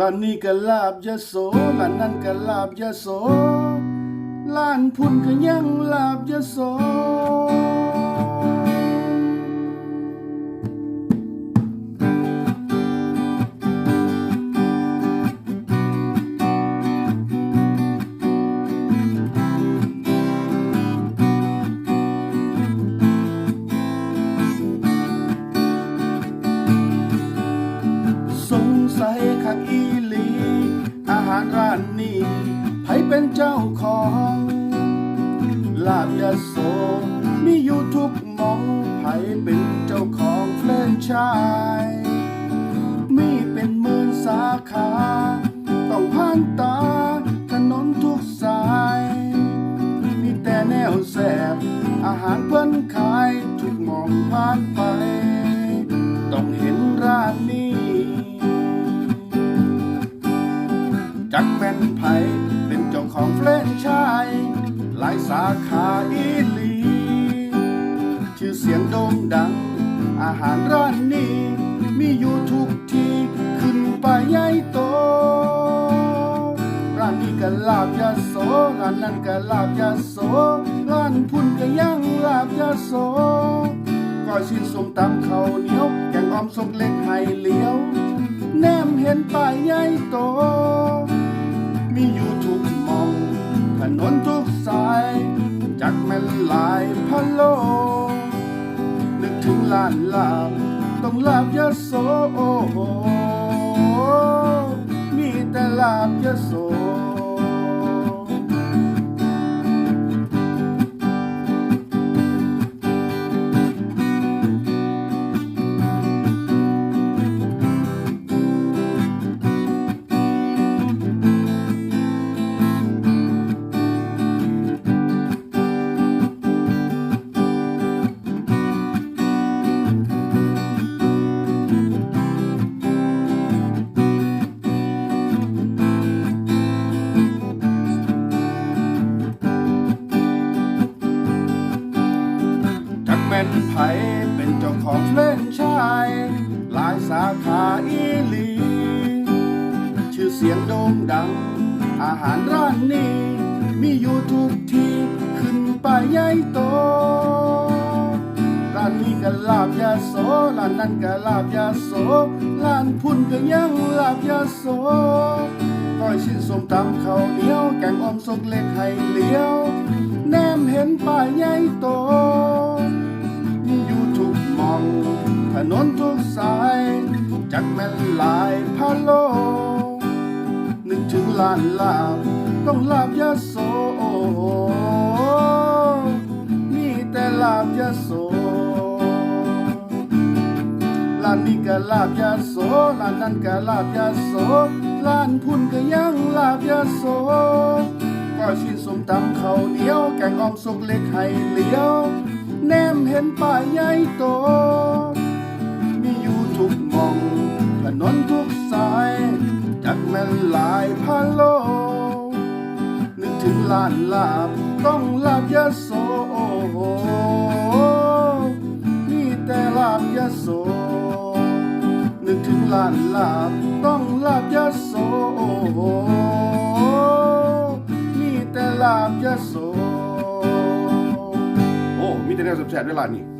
ร้านนี้ก็ลาบยะโสร้านนั้นก็ลาบยะโสร้านพุ่นก็ยังลาบยะโสสงสัยคักอีาหารร้านนี้ไผเป็นเจ้าของ ลาบยาโสมีอยู่ทุกมองไผเป็นเจ้าของแฟรนไชส์มีเป็นหมื่นสาขาต้องผ่านตาถนนทุกสาย มีแต่แนวแสบ อาหารเพิ่นขายทุกหมองผ่านไป ต้องเห็นร้านนี้ สาขาอีหลีชื่อเสียงโด่งดัง อาหารร้านนี้ มีอยู่ทุกที่ขึ้นไปใหญ่โต ร้านนี้ก็ลาบยาโสร้านนั้นก็ลาบยาโสร้านพุ่นก็ยังลาบยาโสก้อยชิ้นส้มตำเขาเหนียวแกงอ่อมสุกเล็กไห่เหลียว แนมเห็นป้ายใหญ่โต จักแม่นหลายพะโล นึกถึงล้านลาบต้องลาบยะโส มีแต่ลาบยะโส จักแม่นไผเป็นเจ้าของแฟรนชส์หลายสาขาอีหลี ชื่อเสียงโด่งดัง อาหารร้านนี้ มีอยู่ทุกที่ขึ้นไปใหญ่โต ร้านนี้ก็ลาบยาโสร้านนั้นก็ลาบยาโสร้านพุ่นก็ยังลาบยาโสก้อยชิ้นส้มตำข้าวเหนียวแกงอ่อมสุกเล็กไห่เหลียว แนมเห็นป้าใหญ่โต ถนนทุกสายจักแม่นหลายพะโล นึกถึงลานลาบต้องลาบยาโส มีแต่ลาบยาโสร้านนี้ก็ลาบยาโสร้านนั้นก็ลาบยาโสร้านพุ่นก็ยังลาบยาโสก้อยชิ้นสมตำข้าเหนียว แกงอ่อมสุกเล็กไห่เหลียว แนมเห็นป้าใหญ่โต ถึงลานลาบ ต้องลาบยาโสมีแต่ลาบยาโสนึกถึงลานลาบ ต้องลาบยาโสมีแต่ลาบยาโสโอ้มีแต่แนวแสบๆด้วยล่ะนี่